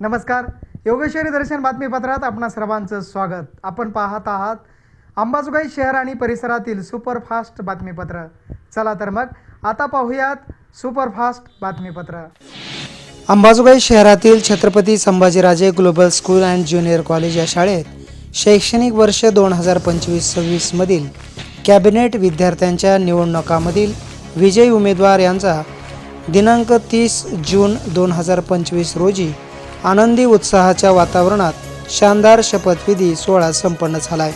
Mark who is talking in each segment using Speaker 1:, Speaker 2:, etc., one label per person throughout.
Speaker 1: नमस्कार. योगेश्वरी दर्शन बातमीपत्रात आपणा सर्वांचं स्वागत. आपण पाहत आहात अंबाजोगाई शहर आणि परिसरातील सुपरफास्ट बातमीपत्र. चला तर मग आता पाहूयात सुपरफास्ट बातमीपत्र. अंबाजोगाई शहरातील Chhatrapati Sambhajiraje global school and junior college या शाळेत शैक्षणिक वर्ष दोन हजार पंचवीस सव्वीसमधील कॅबिनेट विद्यार्थ्यांच्या निवडणुकामधील विजयी उमेदवार यांचा दिनांक तीस जून दोन हजार पंचवीस रोजी आनंदी उत्साहाच्या वातावरणात शानदार शपथविधी सोहळा संपन्न झालाय.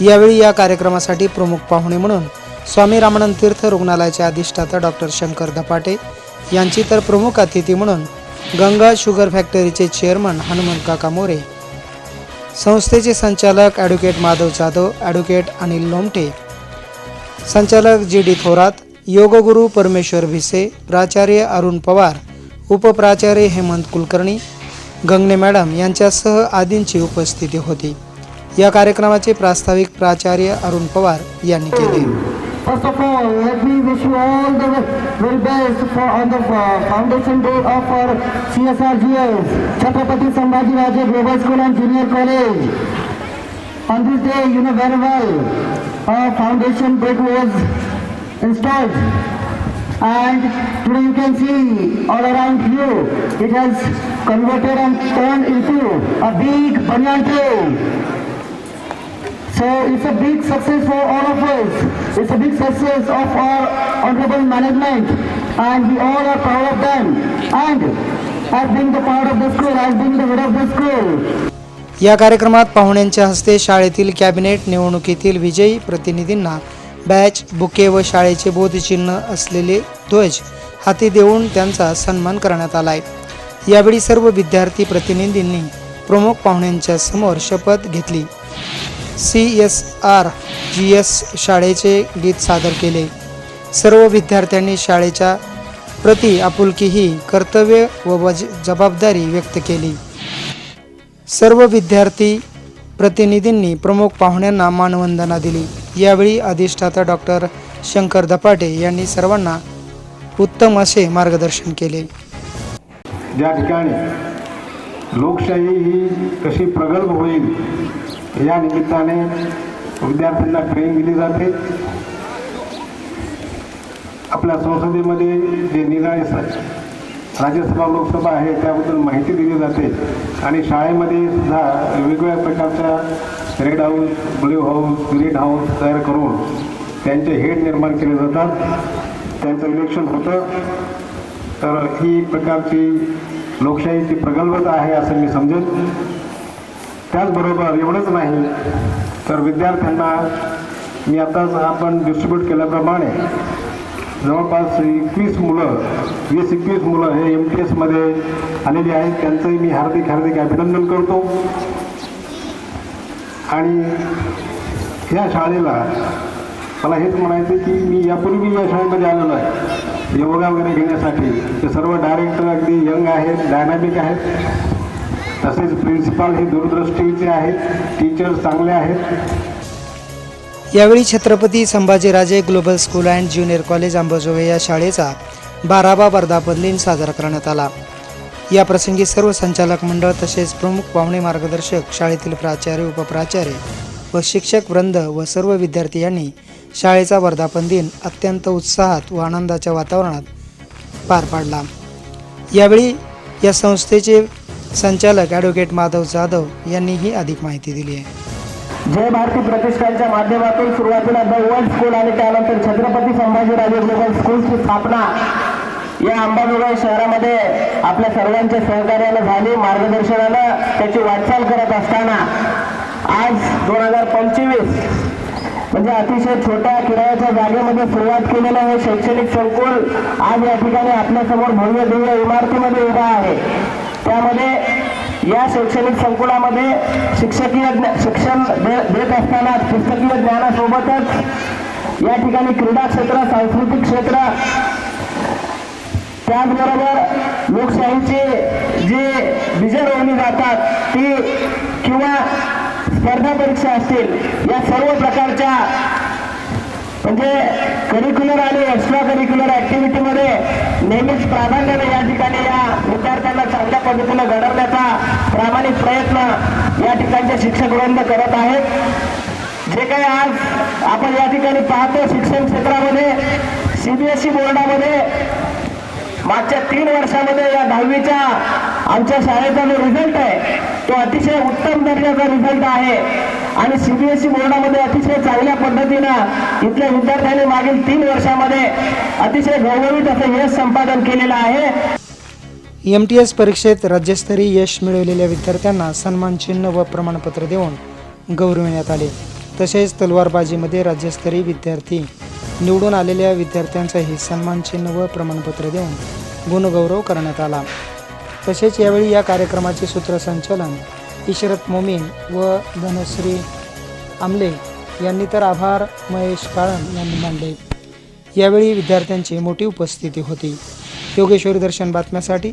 Speaker 1: यावेळी या कार्यक्रमासाठी प्रमुख पाहुणे म्हणून स्वामी रामानंद तीर्थ रुग्णालयाचे अधिष्ठाता डॉक्टर शंकर धपाटे यांची तर प्रमुख अतिथी म्हणून गंगा शुगर फॅक्टरीचे चेअरमन हनुमंत काका मोरे संस्थेचे संचालक ॲडव्होकेट माधव जाधव ॲडव्होकेट अनिल लोमटे संचालक जी डी थोरात योगगुरू परमेश्वर भिसे प्राचार्य अरुण पवार उपप्राचार्य हेमंत कुलकर्णी गंगणे मॅडम यांच्यासह आदींची उपस्थिती होती या कार्यक्रमाचे प्रास्ताविक प्राचार्य अरुण पवार यांनी केले
Speaker 2: First of all, let me wish you all the very best for on the foundation day of our CSRGS, Chhatrapati Sambhaji Raje Global School and Junior College. On this day, you know very well, our foundation day was installed. And today you can see all around you, it has converted and turned into a big banyan tree. So it's a big success for all of us. It's a big success of our honorable management and we all are proud of them. And as being the part of the school, as being the head of the school,
Speaker 1: या कार्यक्रमात पाहुण्यांच्या हस्ते शाळेतील cabinet निवडणुकीतील विजयी प्रतिनिधींना batch bouquet व शाळेचे बोधचिन्ह असलेले ध्वज हाती देऊन त्यांचा सन्मान करण्यात आलाय. यावेळी सर्व विद्यार्थी प्रतिनिधींनी प्रमुख पाहुण्यांच्या समोर शपथ घेतली. C S R G S शाळेचे गीत सादर केले. सर्व विद्यार्थ्यांनी शाळेच्या प्रति आपुलकी ही कर्तव्य व जबाबदारी व्यक्त केली. सर्व विद्यार्थी प्रतिनिधींनी प्रमुख पाहुण्यांना मानवंदना दिली. यावेळी अधिष्ठाता डॉक्टर शंकर धपाटे यांनी सर्वांना उत्तम असे मार्गदर्शन केले.
Speaker 3: ज्या ठिकाणी लोकशाही ही कशी प्रगल्भ होईल या निमित्ताने विद्यार्थ्यांना ट्रेनिंग दिली जाते. आपल्या संसदेमध्ये जे निराळे राज्यसभा लोकसभा आहे त्याबद्दल माहिती दिली जाते. आणि शाळेमध्ये सुद्धा वेगवेगळ्या प्रकारच्या red house blue house green house तयार करून त्यांचे हेड निर्माण केले जातात. त्यांचं इलेक्शन होतं. तर ही प्रकारची लोकशाहीची प्रगल्भता आहे असं मी समजेन. त्याचबरोबर एवढंच नाही तर विद्यार्थ्यांना मी आताच आपण डिस्ट्रीब्यूट केल्याप्रमाणे जवळपास एकवीस मुलं वीस एकवीस मुलं हे एम टी एसमध्ये आलेली आहेत. त्यांचंही मी हार्दिक हार्दिक अभिनंदन करतो. आणि ह्या शाळेला मला हेच म्हणायचं की मी यापूर्वी या शाळेमध्ये आलेलो आहे. योगा वगैरे घेण्यासाठी. ते सर्व डायरेक्टर अगदी यंग आहेत डायनामिक आहेत. तसेच प्रिन्सिपाल हे दूरदृष्टीचे आहेत. टीचर्स चांगले आहेत.
Speaker 1: यावेळी Chhatrapati Sambhajiraje global school and junior college Ambajogai या शाळेचा बारावा वर्धापन दिन साजरा करण्यात आला. या प्रसंगी सर्व संचालक मंडळ तसेच प्रमुख पाहुणे मार्गदर्शक शाळेतील प्राचार्य उपप्राचार्य व शिक्षक वृंद व सर्व विद्यार्थी यांनी शाळेचा वर्धापन दिन अत्यंत उत्साहात व आनंदाच्या वातावरणात पार पाडला. यावेळी या संस्थेचे संचालक ॲडव्होकेट माधव जाधव यांनी ही अधिक माहिती दिली आहे.
Speaker 2: जय भारती प्रतिष्ठानच्या माध्यमातून सुरुवातीला द वर्ल्ड स्कूल आणि त्यानंतर छत्रपती संभाजीराजे ग्लोबल स्कूलची स्थापना. या अंबाजोगाई शहरामध्ये आपल्या सर्वांच्या सहकार्यानं झाली मार्गदर्शनानं त्याची वाटचाल करत असताना. आज दोन हजार पंचवीस म्हणजे अतिशय छोट्या किरायाच्या जागेमध्ये सुरुवात केलेलं हे शैक्षणिक संकुल आज या ठिकाणी आपल्यासमोर भव्य दिव्य इमारतीमध्ये उभा आहे. त्यामध्ये या शैक्षणिक संकुलामध्ये शिक्षकीय शिक्षण दे- देत असताना पुस्तकीय ज्ञानासोबतच या ठिकाणी क्रीडा क्षेत्र सांस्कृतिक क्षेत्र त्याचबरोबर लोकशाहीचे जे बीजं रोवली जातात ती किंवा स्पर्धा परीक्षा असतील या सर्व प्रकारच्या म्हणजे करिक्युलर आणि एक्स्ट्रा करिक्युलर ऍक्टिव्हिटीमध्ये नेहमीच प्राधान्याने या ठिकाणी या विद्यार्थ्यांना चांगल्या
Speaker 4: पद्धतीनं घडवण्यात आणि प्रयत्न या ठिकाणचे शिक्षक वृंद करत आहेत. जे काही आज आपण या ठिकाणी पाहतो शिक्षण क्षेत्रामध्ये सीबीएसई बोर्डामध्ये मागच्या तीन वर्षामध्ये या दहावीच्या आमच्या शाळेचा जो रिझल्ट आहे तो अतिशय उत्तम दर्जाचा रिझल्ट आहे. आणि सीबीएसई बोर्डामध्ये अतिशय चांगल्या पद्धतीनं इथल्या विद्यार्थ्यांनी मागील तीन वर्षामध्ये अतिशय गौरवित असं यश संपादन केलेलं आहे.
Speaker 1: एम टी एस परीक्षेत राज्यस्तरीय यश मिळवलेल्या विद्यार्थ्यांना सन्मानचिन्ह व प्रमाणपत्र देऊन गौरविण्यात आले. तसेच तलवारबाजीमध्ये राज्यस्तरीय विद्यार्थी निवडून आलेल्या विद्यार्थ्यांचाही सन्मानचिन्ह व प्रमाणपत्र देऊन गुणगौरव करण्यात आला. तसेच यावेळी या कार्यक्रमाचे सूत्रसंचालन इशरत मोमीन व धनश्री आमले यांनी तर आभार महेश काळन यांनी मानले. यावेळी विद्यार्थ्यांची मोठी उपस्थिती होती. योगेश्वरी दर्शन बातम्यासाठी